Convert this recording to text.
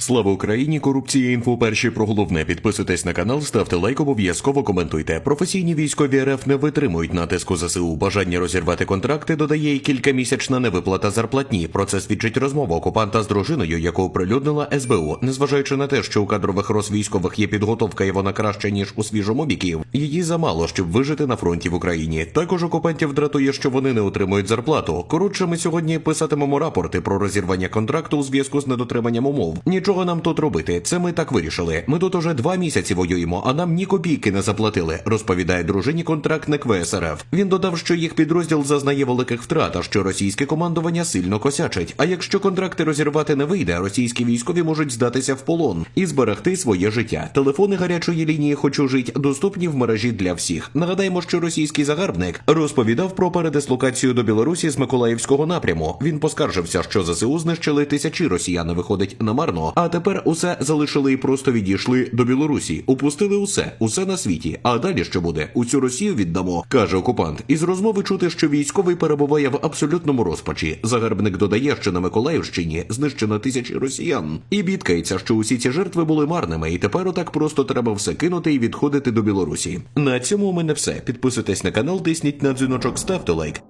Слава Україні! Корупція інфо перші про головне. Підписуйтесь на канал, ставте лайк, обов'язково коментуйте. Професійні військові РФ не витримують натиску ЗСУ. Бажання розірвати контракти додає й кількамісячна невиплата зарплатні. Про це свідчить розмова окупанта з дружиною, яку оприлюднила СБУ. Незважаючи на те, що у кадрових розвійськових є підготовка, і вона краща ніж у свіжому біків. Її замало, щоб вижити на фронті в Україні. Також окупантів дратує, що вони не отримують зарплату. Коротше, ми сьогодні писатимемо рапорти про розірвання контракту у зв'язку з недотриманням умов. Нічого нам тут робити. Це ми так вирішили. Ми тут уже два місяці воюємо, а нам ні копійки не заплатили. Розповідає дружині контрактник ВСРФ. Він додав, що їх підрозділ зазнає великих втрат, а що російське командування сильно косячить. А якщо контракти розірвати не вийде, російські військові можуть здатися в полон і зберегти своє життя. Телефони гарячої лінії Хочу жить доступні в мережі для всіх. Нагадаємо, що російський загарбник розповідав про передислокацію до Білорусі з Миколаївського напряму. Він поскаржився, що ЗСУ знищили тисячі росіян. Виходить намарно. А тепер усе залишили і просто відійшли до Білорусі. Упустили усе, усе на світі. А далі що буде? Усю Росію віддамо, каже окупант. Із розмови чути, що військовий перебуває в абсолютному розпачі. Загарбник додає, що на Миколаївщині знищено тисячі росіян. І бідкається, що усі ці жертви були марними, і тепер отак просто треба все кинути і відходити до Білорусі. На цьому у мене все. Підписуйтесь на канал, тисніть на дзвіночок, ставте лайк.